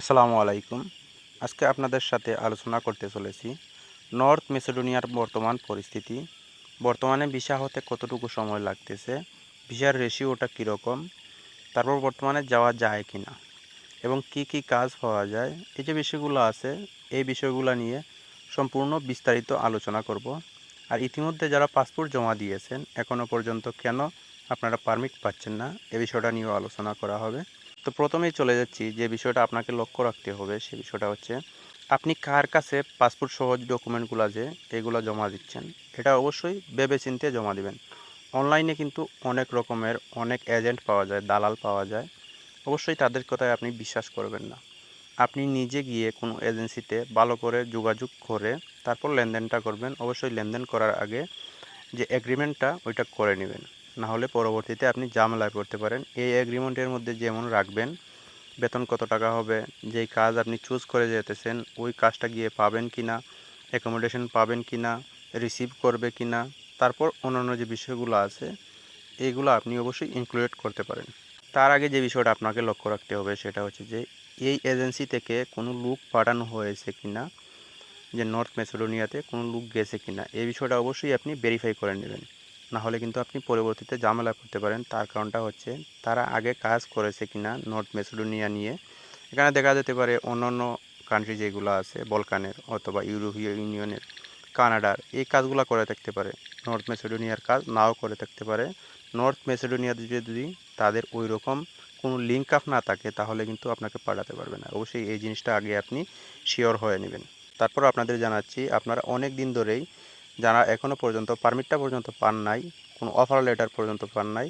আসসালামু আলাইকুম। আজকে আপনাদের সাথে আলোচনা করতে চলেছি নর্থ মেসিডোনিয়ার বর্তমান পরিস্থিতি। বর্তমানে ভিসা হতে কতটুকু সময় লাগতেছে? ভিসার রেশিওটা কীরকম? তারপর বর্তমানে যাওয়া যায় কি না এবং কি কি কাজ পাওয়া যায়? এই যে বিষয়গুলো আছে, এই বিষয়গুলো নিয়ে সম্পূর্ণ বিস্তারিত আলোচনা করব। আর ইতিমধ্যে যারা পাসপোর্ট জমা দিয়েছেন এখনও পর্যন্ত কেন আপনারা পারমিট পাচ্ছেন না? এ বিষয়টা নিয়েও আলোচনা করা হবে। তো প্রথমেই চলে যাচ্ছি, যে বিষয়টা আপনাকে লক্ষ্য রাখতে হবে সে বিষয়টা হচ্ছে, আপনি কার কাছে পাসপোর্ট সহজ ডকুমেন্টগুলো যে এগুলো জমা দিচ্ছেন? এটা অবশ্যই ভেবে চিন্তে জমা দিবেন। অনলাইনে কিন্তু অনেক রকমের অনেক এজেন্ট পাওয়া যায়, দালাল পাওয়া যায়। অবশ্যই তাদের কথায় আপনি বিশ্বাস করবেন না। আপনি নিজে গিয়ে কোনো এজেন্সিতে ভালো করে যোগাযোগ করে তারপর লেনদেনটা করবেন। অবশ্যই লেনদেন করার আগে যে এগ্রিমেন্টটা ওইটা করে নেবেন। না হলে পরবর্তীতে আপনি ঝামেলায় পড়তে পারেন। এই এগ্রিমেন্টের মধ্যে যেমন রাখবেন, বেতন কত টাকা হবে, যেই কাজ আপনি চুজ করে যেতেছেন, ওই কাজটা গিয়ে পাবেন কি না অ্যাকোমোডেশন পাবেন কি না রিসিভ করবে কি না তারপর অন্যান্য যে বিষয়গুলো আছে এইগুলো আপনি অবশ্যই ইনক্লুড করতে পারেন। তার আগে যে বিষয়টা আপনাকে লক্ষ্য রাখতে হবে সেটা হচ্ছে যে, এই এজেন্সি থেকে কোনো লুক পাঠানো হয়েছে কি না যে নর্থ মেসিডোনিয়াতে কোনো লুক গেছে কি না এই বিষয়টা অবশ্যই আপনি ভেরিফাই করে নেবেন। না হলে কিন্তু আপনি পরবর্তীতে ঝামেলা করতে পারেন। তার কারণটা হচ্ছে, তারা আগে কাজ করেছে কিনা নর্থ মেসিডোনিয়া নিয়ে। এখানে দেখা যেতে পারে অন্যান্য কান্ট্রি যেগুলো আছে, বলকানের অথবা ইউরোপীয় ইউনিয়নের, কানাডার, এই কাজগুলো করে থাকতে পারে। নর্থ মেসিডোনিয়ার কাজ নাও করে থাকতে পারে। নর্থ মেসিডোনিয়াতে যদি তাদের ওই রকম কোনো লিঙ্ক আপ না থাকে, তাহলে কিন্তু আপনাকে পাঠাতে পারবে না। অবশ্যই এই জিনিসটা আগে আপনি শিওর হয়ে নেবেন। তারপর আপনাদের জানাচ্ছি, আপনারা অনেক দিন ধরেই যারা এখনও পর্যন্ত পারমিটটা পর্যন্ত পান নাই, কোনো অফার লেটার পর্যন্ত পান নাই,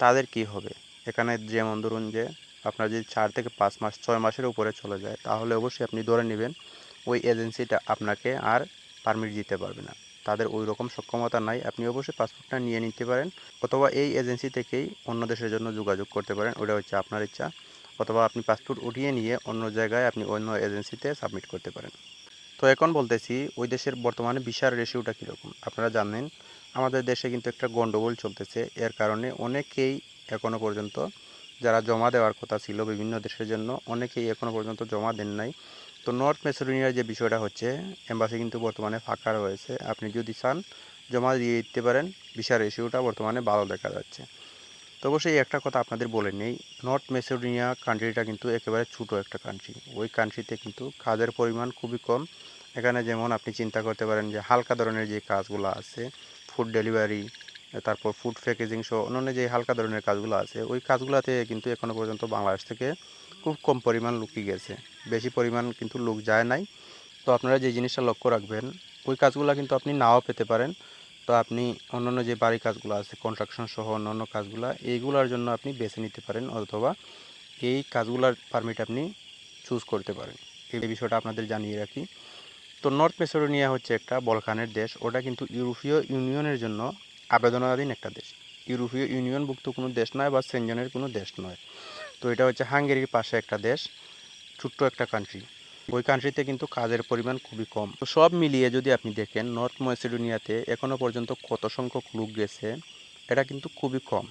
তাদের কি হবে? এখানে যেমন ধরুন যে আপনার যদি চার থেকে পাঁচ মাস, ছয় মাসের উপরে চলে যায়, তাহলে অবশ্যই আপনি ধরে নেবেন ওই এজেন্সিটা আপনাকে আর পারমিট দিতে পারবে না। তাদের ওই রকম সক্ষমতা নাই, আপনি অবশ্যই পাসপোর্টটা নিয়ে নিতে পারেন, অথবা এই এজেন্সি থেকেই অন্য দেশের জন্য যোগাযোগ করতে পারেন, ওটা হচ্ছে আপনার ইচ্ছা, অথবা আপনি পাসপোর্ট উঠিয়ে নিয়ে অন্য জায়গায় আপনি অন্য এজেন্সিতে সাবমিট করতে পারেন। তো এখন বলতেছি, ওই দেশের বর্তমানে ভিসার রেশিওটা কীরকম? আপনারা জানেন, আমাদের দেশে কিন্তু একটা গণ্ডগোল চলতেছে। এর কারণে অনেকেই এখনও পর্যন্ত যারা জমা দেওয়ার কথা ছিল বিভিন্ন দেশের জন্য, অনেকেই এখনও পর্যন্ত জমা দেন নাই। তো নর্থ মেসিডোনিয়ার যে বিষয়টা হচ্ছে এম্বাসি কিন্তু বর্তমানে ফাঁকা রয়েছে। আপনি যদি চান, জমা দিয়ে দিতে পারেন। ভিসার রেশিওটা বর্তমানে ভালো দেখা যাচ্ছে। তো অবশ্যই একটা কথা আপনাদের বলে নেই নর্থ মেসিডোনিয়া কান্ট্রিটা কিন্তু একেবারে ছোটো একটা কান্ট্রি ওই কান্ট্রিতে কিন্তু কাজের পরিমাণ খুবই কম। এখানে যেমন আপনি চিন্তা করতে পারেন যে হালকা ধরনের যে কাজগুলো আছে ফুড ডেলিভারি তারপর ফুড প্যাকেজিং সহ অন্যান্য যে হালকা ধরনের কাজগুলো আছে, ওই কাজগুলোতে কিন্তু এখনও পর্যন্ত বাংলাদেশ থেকে খুব কম পরিমাণ লোকই গেছে। বেশি পরিমাণ কিন্তু লোক যায় নাই। তো আপনারা যে জিনিসটা লক্ষ্য রাখবেন, ওই কাজগুলো কিন্তু আপনি নাও পেতে পারেন। তো আপনি অন্যান্য যে বাড়ির কাজগুলো আছে কনস্ট্রাকশন সহ অন্যান্য কাজগুলো এইগুলোর জন্য আপনি বেছে নিতে পারেন অথবা এই কাজগুলোর পারমিট আপনি চুজ করতে পারেন। এই বিষয়টা আপনাদের জানিয়ে রাখি। তো নর্থ মেসিডোনিয়া হচ্ছে একটা বলকানের দেশ। ওটা কিন্তু ইউরোপীয় ইউনিয়নের জন্য আবেদনাধীন একটা দেশ। ইউরোপীয় ইউনিয়নভুক্ত কোনো দেশ নয় বা সেনজনের কোনো দেশ নয়। তো এটা হচ্ছে হাঙ্গেরির পাশে একটা দেশ, ছোট্ট একটা কান্ট্রি ওই কান্ট্রিতে কিন্তু কাজের পরিমাণ খুবই কম। তো সব মিলিয়ে যদি আপনি দেখেন নর্থ মেসিডোনিয়াতে এখনও পর্যন্ত কত সংখ্যক লোক গেছে, এটা কিন্তু খুবই কম।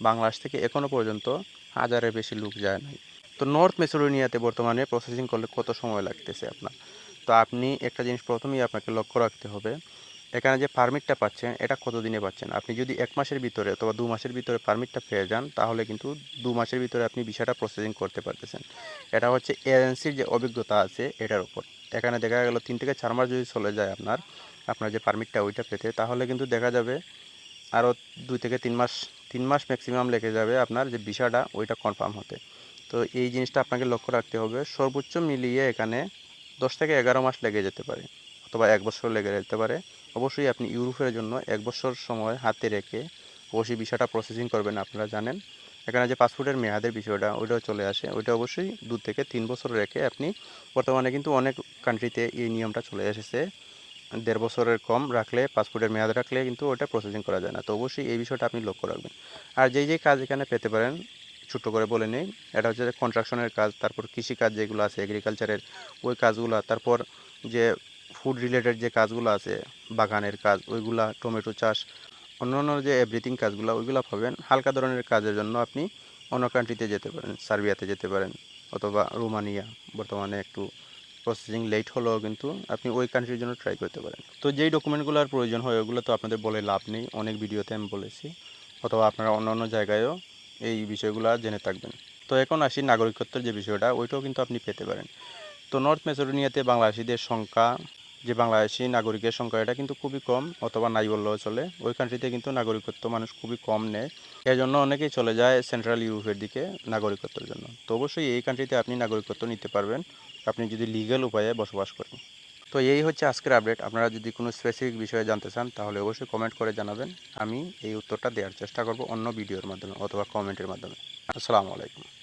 বাংলাদেশ থেকে এখনও পর্যন্ত হাজারের বেশি লোক যায় নাই। তো নর্থ মেসিডোনিয়াতে বর্তমানে প্রসেসিং করলে কত সময় লাগতেছে আপনার? তো আপনি একটা জিনিস প্রথমেই আপনাকে লক্ষ্য রাখতে হবে এখানে যে পারমিটটা পাচ্ছেন, এটা কত দিনে পাচ্ছেন? আপনি যদি এক মাসের ভিতরে অথবা দু মাসের ভিতরে পারমিটটা পেয়ে যান, তাহলে কিন্তু দু মাসের ভিতরে আপনি বিষয়টা প্রসেসিং করতে পারতেছেন। এটা হচ্ছে এজেন্সির যে অভিজ্ঞতা আছে, এটার উপর। এখানে দেখা গেল তিন থেকে চার মাস যদি চলে যায় আপনার আপনার যে পারমিটটা ওইটা পেতে, তাহলে কিন্তু দেখা যাবে আরও দুই থেকে তিন মাস তিন মাস ম্যাক্সিমাম লেগে যাবে আপনার যে বিষয়টা, ওইটা কনফার্ম হতে। তো এই জিনিসটা আপনাকে লক্ষ্য রাখতে হবে। সর্বোচ্চ মিলিয়ে এখানে দশ থেকে এগারো মাস লেগে যেতে পারে। অথবা এক বছর লেগে যেতে পারে। অবশ্যই আপনি ইউরোপের জন্য এক বছর সময় হাতে রেখে অবশ্যই বিষয়টা প্রসেসিং করবেন, আপনারা জানেন। এখানে যে পাসপোর্টের মেয়াদের বিষয়টা, ওইটাও চলে আসে। ওইটা অবশ্যই দু থেকে তিন বছর রেখে আপনি বর্তমানে কিন্তু অনেক কান্ট্রিতে এই নিয়মটা চলে এসেছে। দেড় বছরের কম রাখলে পাসপোর্টের মেয়াদ রাখলে কিন্তু ওটা প্রসেসিং করা যায় না। তো অবশ্যই এই বিষয়টা আপনি লক্ষ্য রাখবেন। আর যেই যেই কাজ এখানে পেতে পারেন, ছোট্ট করে বলে নেই, এটা হচ্ছে কনস্ট্রাকশনের কাজ, তারপর কৃষিকাজ যেগুলো আছে এগ্রিকালচারের ওই কাজগুলো, তারপর যে ফুড রিলেটেড যে কাজগুলো আছে, বাগানের কাজ, ওইগুলা টমেটো চাষ, অন্যান্য যে এভরিথিং কাজগুলো, ওইগুলো পাবেন। হালকা ধরনের কাজের জন্য আপনি অন্য কান্ট্রিতে যেতে পারেন, সার্বিয়াতে যেতে পারেন, অথবা রোমানিয়া। বর্তমানে একটু প্রসেসিং লেট হলেও কিন্তু আপনি ওই কান্ট্রির জন্য ট্রাই করতে পারেন। তো যেই ডকুমেন্টগুলোর প্রয়োজন হয়, ওগুলো তো আপনাদের বলে লাভ নেই। অনেক ভিডিওতে আমি বলেছি। অথবা আপনারা অন্য অন্য জায়গায়ও এই বিষয়গুলো জেনে থাকবেন। তো এখন আসি নাগরিকত্বের যে বিষয়টা, ওইটাও কিন্তু আপনি পেতে পারেন। তো নর্থ মেসোডোনিয়াতে বাংলাদেশিদের সংখ্যা যে বাংলাদেশি নাগরিকের সংখ্যা, এটা কিন্তু খুবই কম, অথবা নাই বললেও চলে। ওই কান্ট্রিতে কিন্তু নাগরিকত্ব মানুষ খুবই কম নেয়। এর জন্য অনেকেই চলে যায় সেন্ট্রাল ইউরোপের দিকে নাগরিকত্বের জন্য। তো অবশ্যই এই কান্ট্রিতে আপনি নাগরিকত্ব নিতে পারবেন। আপনি যদি লিগ্যাল উপায়ে বসবাস করেন। তো এই হচ্ছে আজকের আপডেট আপনারা যদি কোনো স্পেসিফিক বিষয়ে জানতে চান, তাহলে অবশ্যই কমেন্ট করে জানাবেন। আমি এই উত্তরটা দেওয়ার চেষ্টা করব অন্য ভিডিওর মাধ্যমে, অথবা কমেন্টের মাধ্যমে। আসসালামু আলাইকুম।